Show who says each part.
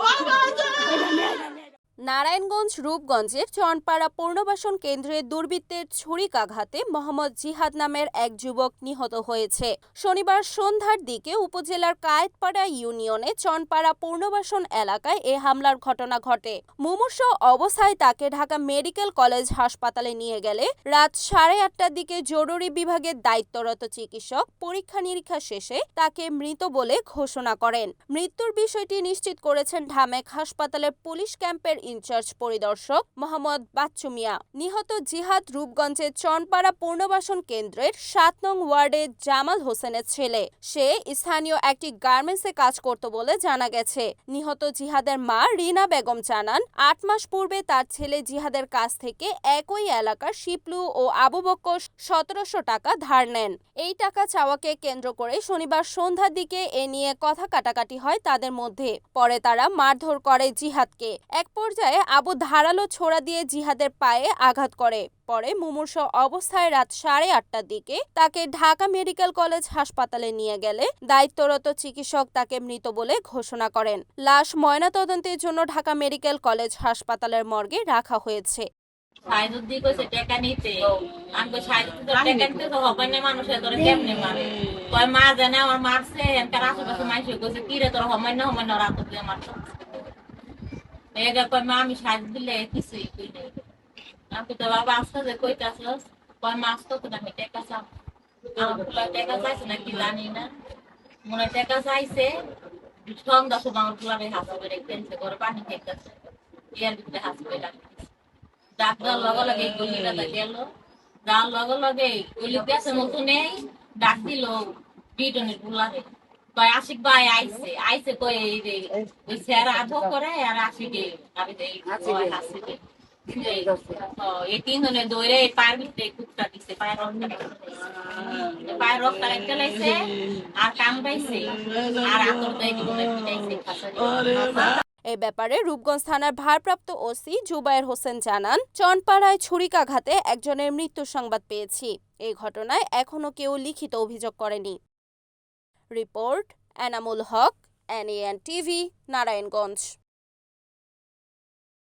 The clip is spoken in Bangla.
Speaker 1: Oh my নারায়ণগঞ্জ, রূপগঞ্জের চনপাড়া পূর্ণবাসন কেন্দ্রে দুর্বৃত্তের ছুরিকাঘাতে মোহাম্মদ জিহাদ নামের এক যুবক নিহত হয়েছে। শনিবার সন্ধ্যার দিকে উপজেলার কায়েতপাড়া ইউনিয়নে চনপাড়া পূর্ণবাসন এলাকায় এ হামলার ঘটনা ঘটে। মুমূর্ষ অবস্থায় তাকে ঢাকা মেডিকেল কলেজ হাসপাতালে নিয়ে গেলে রাত সাড়ে আটটার দিকে জরুরি বিভাগের দায়িত্বরত চিকিৎসক পরীক্ষা নিরীক্ষা শেষে তাকে মৃত বলে ঘোষণা করেন। মৃত্যুর বিষয়টি নিশ্চিত করেছেন ঢামেক হাসপাতালের পুলিশ ক্যাম্পের ইনচার্জ পরিদর্শক মোহাম্মদ বাচ্চু মিয়া। নিহত জিহাদ রূপগঞ্জের চনপাড়া পুনর্বাসন কেন্দ্রের সাত নং ওয়ার্ডের জামাল হোসেনের ছেলে। সে স্থানীয় একটি গার্মেন্টসে কাজ করত বলে জানা গেছে। নিহত জিহাদের মা রিনা বেগম জানান, আট মাস পূর্বে তার ছেলে জিহাদের কাছ থেকে একই এলাকার শিপলু ও আবু বক্কর সতেরোশো টাকা ধার নেন। এই টাকা চাওয়াকে কেন্দ্র করে শনিবার সন্ধ্যার দিকে এ নিয়ে কথা কাটাকাটি হয় তাদের মধ্যে। পরে তারা মারধর করে জিহাদকে। এক পর্যায়ে আবু ধারালো ছোড়া দিয়ে জিহাদের পায়ে আঘাত করে। পরে মুমূর্ষ অবস্থায় রাত সাড়ে আটটার দিকে তাকে ঢাকা মেডিকেল কলেজ হাসপাতালে নিয়ে গেলে দায়িত্বরত চিকিৎসক তাকে মৃত বলে ঘোষণা করেন। লাশ ময়নাতদন্তের জন্য ঢাকা মেডিকেল কলেজ হাসপাতালের মর্গে রাখা হয়েছে।
Speaker 2: মা জানে আমার মারছে এনকার আশেপাশে মাইসে কি রে তোর হবে না হবে না রাত মারছ এগা কয় মা আমি সাইদ দিলে কিছুই তো বাবা আস্তে যে কইতাছস কয় মাস তো তো আমি টাকা চাও আমার টাকা চাইছে না কি জানি না মনে টাকা চাইছে সন্ধ্যা সময় আমার পোলারে হাসি করে খেলছে করে পানি খেতেছে ইয়ার ভিতরে হাসি করে রাখতেছে ডাক্তার লগে লগে গলিটা গেল যাওয়ার লগে লগে গলি গেছে মতো নেই ডাক দিল বিটনের বুলারে আশিক ভাই আইছে আইছে কই এই রে ওই স্যার আধো করে আর আশিকে আমি দেই কয় হাসিকে এই তিন দৌড়ে এই পায়ের ভিতরে কুত্তা দিছে পায়ের রক্ত পায়ের রক্ত একটা লাইছে আর কাম আর আতর দেয় পিটাইছে খাসা
Speaker 1: এ ব্যাপারে রূপগঞ্জ থানার ভারপ্রাপ্ত ওসি জুবায়ের হোসেন জানান চনপাড়ায় ছুরিকাঘাতে একজনের মৃত্যুর সংবাদ পেয়েছি। এই ঘটনায় এখনও কেউ লিখিত অভিযোগ করেনি। Report Enamul Haque N N TV Narayanganj.